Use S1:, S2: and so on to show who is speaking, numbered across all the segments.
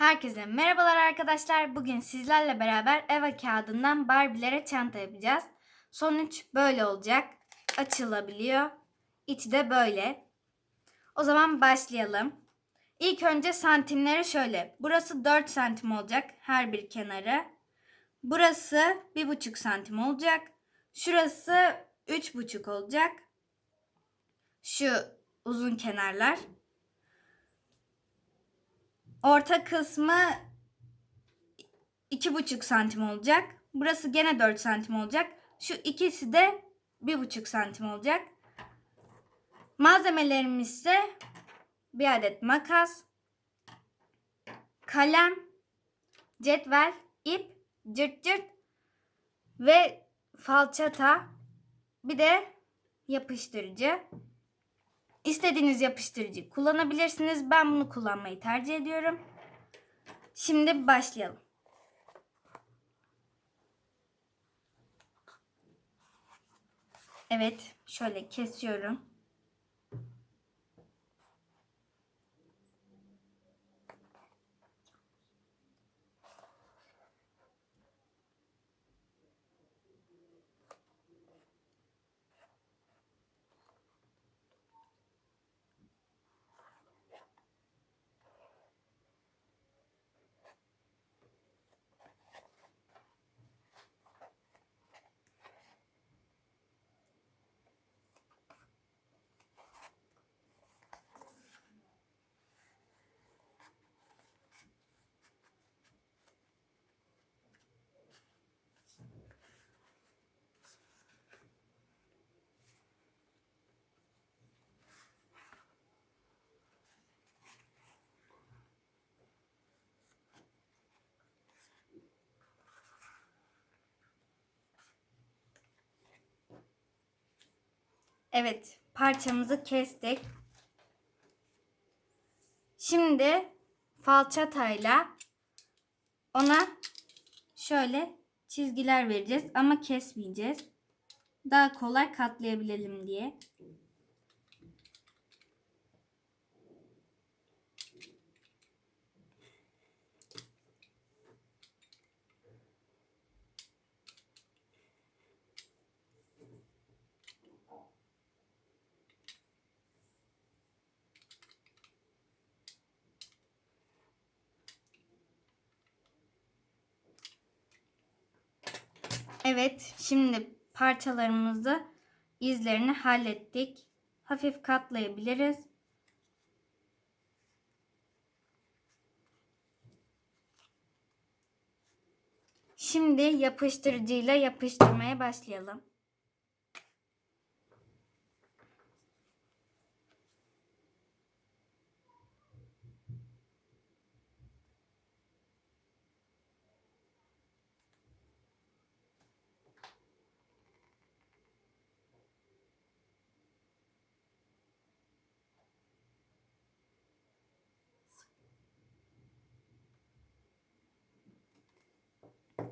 S1: Herkese merhabalar arkadaşlar. Bugün sizlerle beraber Eva kağıdından Barbie'lere çanta yapacağız. Sonuç böyle olacak. Açılabiliyor. İçi de böyle. O zaman başlayalım. İlk önce santimleri şöyle. Burası 4 santim olacak her bir kenarı. Burası 1,5 santim olacak. Şurası 3,5 olacak. Şu uzun kenarlar. Orta kısmı iki buçuk santim olacak. Burası gene 4 santim olacak. Şu ikisi de bir buçuk santim olacak. Malzemelerimiz ise bir adet makas, kalem, cetvel, ip, cırt cırt ve falçata bir de yapıştırıcı. İstediğiniz yapıştırıcı kullanabilirsiniz. Ben bunu kullanmayı tercih ediyorum. Şimdi başlayalım. Evet, şöyle kesiyorum. Evet, parçamızı kestik. Şimdi falçatayla ona şöyle çizgiler vereceğiz ama kesmeyeceğiz. Daha kolay katlayabilelim diye. Evet, şimdi parçalarımızı izlerini hallettik. Hafif katlayabiliriz. Şimdi yapıştırıcıyla yapıştırmaya başlayalım.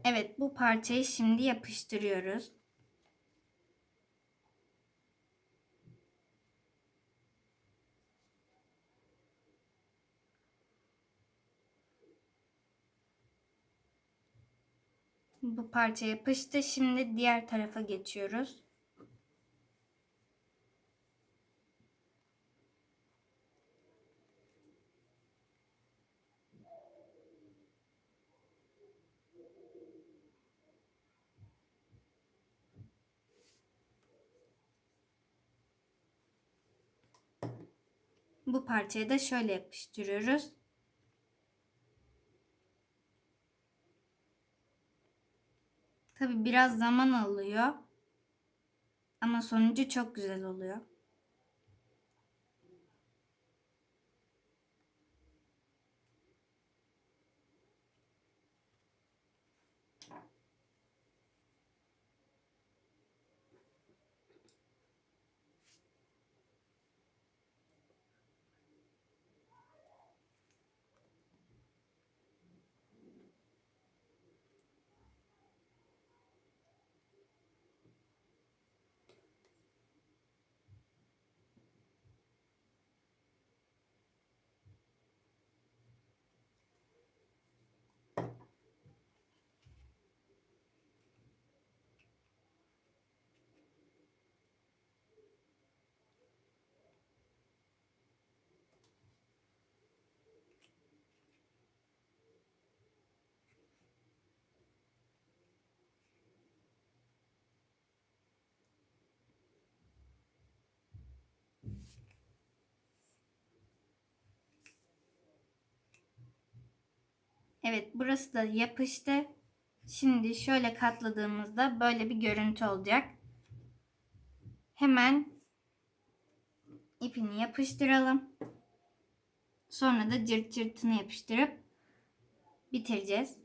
S1: Evet, bu parçayı şimdi yapıştırıyoruz. Bu parça yapıştı. Şimdi diğer tarafa geçiyoruz. Bu parçayı da şöyle yapıştırıyoruz. Tabi biraz zaman alıyor. Ama sonucu çok güzel oluyor. Evet burası da yapıştı. Şimdi şöyle katladığımızda böyle bir görüntü olacak. Hemen ipini yapıştıralım. Sonra da cırt cırtını yapıştırıp bitireceğiz.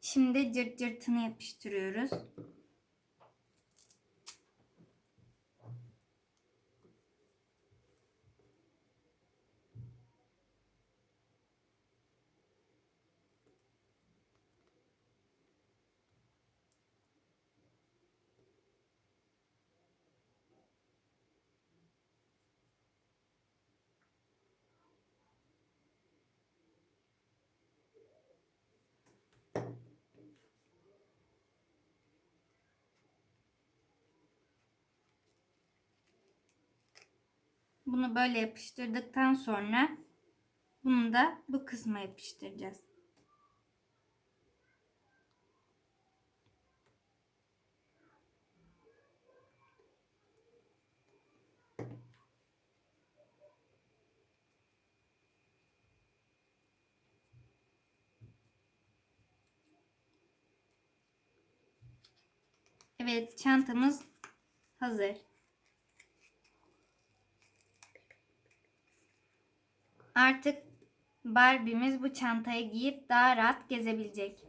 S1: Şimdi cırt cırtını yapıştırıyoruz. Bunu böyle yapıştırdıktan sonra bunu da bu kısma yapıştıracağız. Evet, çantamız hazır. Artık Barbie'miz bu çantayı giyip daha rahat gezebilecek.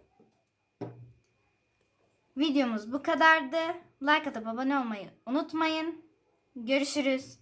S1: Videomuz bu kadardı. Like atıp abone olmayı unutmayın. Görüşürüz.